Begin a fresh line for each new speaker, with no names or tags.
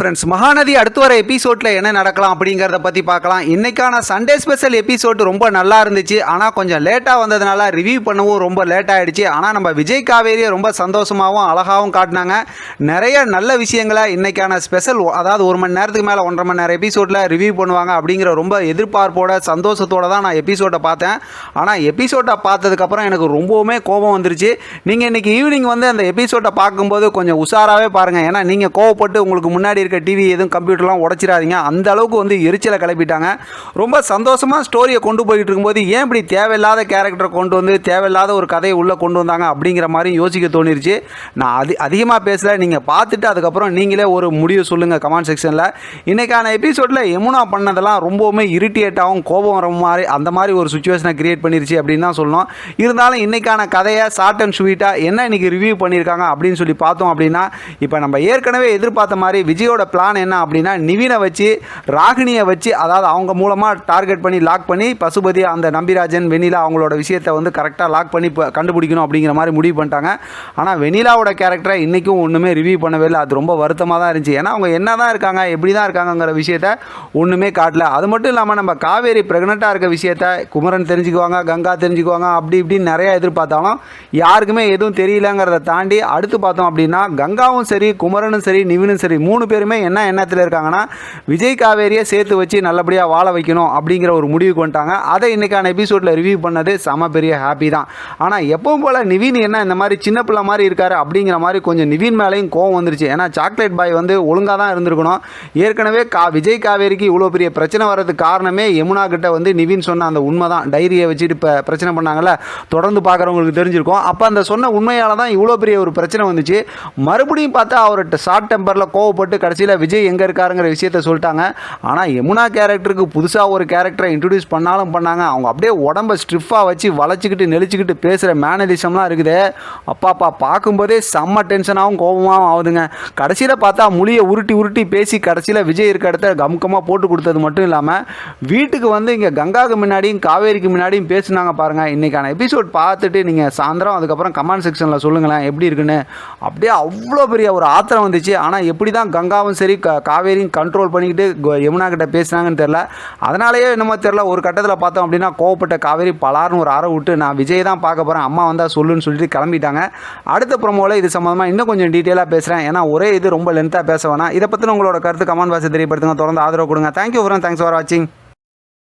Friends Mahanadi அடுத்து வர எபிசோடில் என்ன நடக்கலாம் அப்படிங்கிறத பற்றி பார்க்கலாம். இன்றைக்கான சண்டே ஸ்பெஷல் எபிசோடு ரொம்ப நல்லா இருந்துச்சு. ஆனால் கொஞ்சம் லேட்டாக வந்ததுனால ரிவ்யூ பண்ணவும் ரொம்ப லேட் ஆகிடுச்சு ஆனால் நம்ம விஜய் காவேரியை ரொம்ப சந்தோஷமாகவும் அழகாகவும் காட்டினாங்க. நிறைய நல்ல விஷயங்களை இன்றைக்கான ஸ்பெஷல் அதாவது ஒரு மணி நேரத்துக்கு மேலே ஒன்றரை மணி நேரம் எபிசோடில் ரிவ்யூ பண்ணுவாங்க அப்படிங்கிற ரொம்ப எதிர்பார்ப்போட சந்தோஷத்தோடு தான் நான் எபிசோடை பார்த்தேன். ஆனால் எபிசோட்டை பார்த்ததுக்கப்புறம் எனக்கு ரொம்பவுமே கோபம் வந்துருச்சு. நீங்கள் இன்றைக்கி ஈவினிங் வந்து அந்த எபிசோட்டை பார்க்கும்போது கொஞ்சம் உஷாராகவே பாருங்கள் ஏன்னா நீங்கள் கோவப்பட்டு உங்களுக்கு முன்னாடி இருக்க டிவி எதுவும் கம்ப்யூட்டர்லாம் உடச்சிடாதீங்க. அந்த அளவுக்கு வந்து எரிச்சலை கிளப்பிட்டாங்க. ரொம்ப சந்தோஷமாக ஸ்டோரியை கொண்டு போயிட்டு இருக்கும்போது ஏன் இப்படி தேவையில்லாத கேரக்டரை கொண்டு வந்து தேவையில்லாத ஒரு கதையை உள்ளே கொண்டு வந்தாங்க அப்படிங்கிற மாதிரி யோசிக்க தோணிருச்சு. நான் அதி அதிகமாக பேசல. நீங்கள் பார்த்துட்டு அதுக்கப்புறம் நீங்களே ஒரு முடிவு சொல்லுங்கள் கமெண்ட் செக்ஷனில் இன்றைக்கான எபிசோடில் எமுனா பண்ணதெல்லாம் ரொம்பவுமே இரிட்டேட்டாகவும் கோபம் வர மாதிரி அந்த மாதிரி ஒரு சுச்சுவேஷனை கிரியேட் பண்ணிருச்சு அப்படின்னு தான் சொல்லணும். இருந்தாலும் இன்றைக்கான கதையை ஷார்ட் அண்ட் ஸ்வீட்டாக என்ன இன்றைக்கி ரிவ்யூ பண்ணியிருக்காங்க அப்படின்னு சொல்லி பார்த்தோம் அப்படின்னா இப்போ நம்ம ஏற்கனவே எதிர்பார்த்த மாதிரி விஜயோட பிளான் என்ன அப்படின்னா நிவினை வச்சு ராகினியை வச்சு அதாவது அவங்க மூலமாக டார்கெட் பண்ணி லாக் பண்ணி பசுபதி அந்த நம்பிராஜன் வெனிலா அவங்களோட விஷயத்தை வந்து கரெக்டாக லாக் பண்ணி கண்டுபிடிக்கணும் அப்படிங்கிற மாதிரி முடிவு பண்ணிட்டாங்க. ஆனால் வெனிலாவோட கேரக்டரை இன்றைக்கும் ஒன்றுமே ரிவ்யூ பண்ணவே இல்லை. அது ரொம்ப வருத்தமாக தான் இருந்துச்சு. ஏன்னா அவங்க என்ன தான் இருக்காங்க எப்படி தான் இருக்காங்கங்கிற விஷயத்த ஒன்றுமே காட்டல. அது மட்டும் இல்லாமல் நம்ம காவேரி ப்ரெக்னெண்ட்டாக இருக்க விஷயத்த குமரன் தெரிஞ்சுக்குவாங்க கங்கா தெரிஞ்சுக்குவாங்க அப்படி இப்படின்னு நிறையா எதிர்பார்த்தாலும் யாருக்குமே எதுவும் தெரியலங்கிறத தாண்டி அடுத்து பார்த்தோம் அப்படின்னா கங்காவும் சரி குமரனும் சரி நிவினும் சரி மூணு பேருமே என்ன எண்ணத்தில் இருக்காங்கன்னா விஜய் காவேரியை சேர்த்து வச்சு நல்லபடியாக வாழ வைக்கணும் அப்படிங்கிற ஒரு முடிவுக்கு வந்துட்டாங்க. அதை இன்னைக்கான எபிசோடில் ரிவ்யூ பண்ணது செம பெரிய ஹாப்பி தான். ஆனால் எப்பவும் போல் நிவின் என்ன இந்த மாதிரி சின்ன பிள்ளை மாதிரி இருக்காரு அப்படிங்கிற மாதிரி கொஞ்சம் நிவின் மேலேயும் கோவம் வந்துருச்சு. ஏன்னா சாக்லேட் பாய் வந்து ஒழுங்காக தான் இருந்திருக்கணும். ஏற்கனவே கா விஜய் காவேரிக்கு இவ்வளோ பெரிய பிரச்சனை வர்றதுக்கு காரணமே யமுனா கிட்ட வந்து நிவின் சொன்ன அந்த உண்மை தான். டைரியை வச்சுட்டு இப்போ பிரச்சனை பண்ணாங்கல்ல தொடர்ந்து பார்க்குறவங்களுக்கு தெரிஞ்சிருக்கும். அப்போ அந்த சொன்ன உண்மையால் தான் இவ்வளோ பெரிய ஒரு பிரச்சனை வந்துச்சு. மறுபடியும் பார்த்தா அவர்கிட்ட ஷார்ட் டெம்பரில் கோவப்பட்டு கடைசி கடைசியில் விஜய் எங்கே இருக்காருங்கிற விஷயத்த சொல்லிட்டாங்க. ஆனால் யமுனா கேரக்டருக்கு புதுசாக ஒரு கேரக்டரை இன்ட்ரடியூஸ் பண்ணாலும் பண்ணாங்க. அவங்க அப்படியே உடம்ப ஸ்ட்ரிஃபாக வச்சு வளைச்சிக்கிட்டு நெளிச்சிக்கிட்டு பேசுகிற மேனரிசம்லாம் இருக்குது. அப்பாப்பா பார்க்கும்போதே செம்ம டென்ஷனாகவும் கோபமாகவும் ஆகுதுங்க. கடைசியில் பார்த்தா மொழியை உருட்டி உருட்டி பேசி கடைசியில் விஜய் இருக்க இடத்த கமுக்கமாக போட்டு கொடுத்தது மட்டும் இல்லாமல் வீட்டுக்கு வந்து இங்கே கங்காவுக்கு முன்னாடியும் காவேரிக்கு முன்னாடியும் பேசுனாங்க பாருங்கள் இன்றைக்கான எபிசோட் பார்த்துட்டு நீங்கள் சாயந்தரம் அதுக்கப்புறம் கமெண்ட் செக்ஷனில் சொல்லுங்களேன் எப்படி இருக்குன்னு. அப்படியே அவ்வளோ பெரிய ஒரு ஆத்திரம் வந்துச்சு. ஆனால் எப்படி தான் கங்காவும் சரி க காவேரியும் கண்ட்ரோல் பண்ணிக்கிட்டு யமுனா கிட்ட பேசுனாங்கன்னு தெரில அதனாலேயே என்னமோ தெரில ஒரு கட்டத்தில் பார்த்தோம் அப்படின்னா கோவப்பட்ட காவேரி பலார்னு ஒரு அறை விட்டு நான் விஜய் தான் பார்க்க போகிறேன் அம்மா வந்தால் சொல்லுன்னு சொல்லிட்டு கிளம்பிட்டாங்க. அடுத்த ப்ரோமோவில் இது சம்மந்தமாக இன்னும் கொஞ்சம் டீட்டெயிலாக பேசுகிறேன் ஏன்னா ஒரே இது ரொம்ப லென்த்தாக பேச வேணாம். இதை பற்றின உங்களோட கருத்து கமெண்ட் பாக்ஸ் தெரியப்படுத்துங்க. தொடர்ந்து ஆதரவு கொடுங்க. தேங்க்யூ ஃப்ரெண்ட் தேங்க்ஸ் ஃபார் வாட்சிங்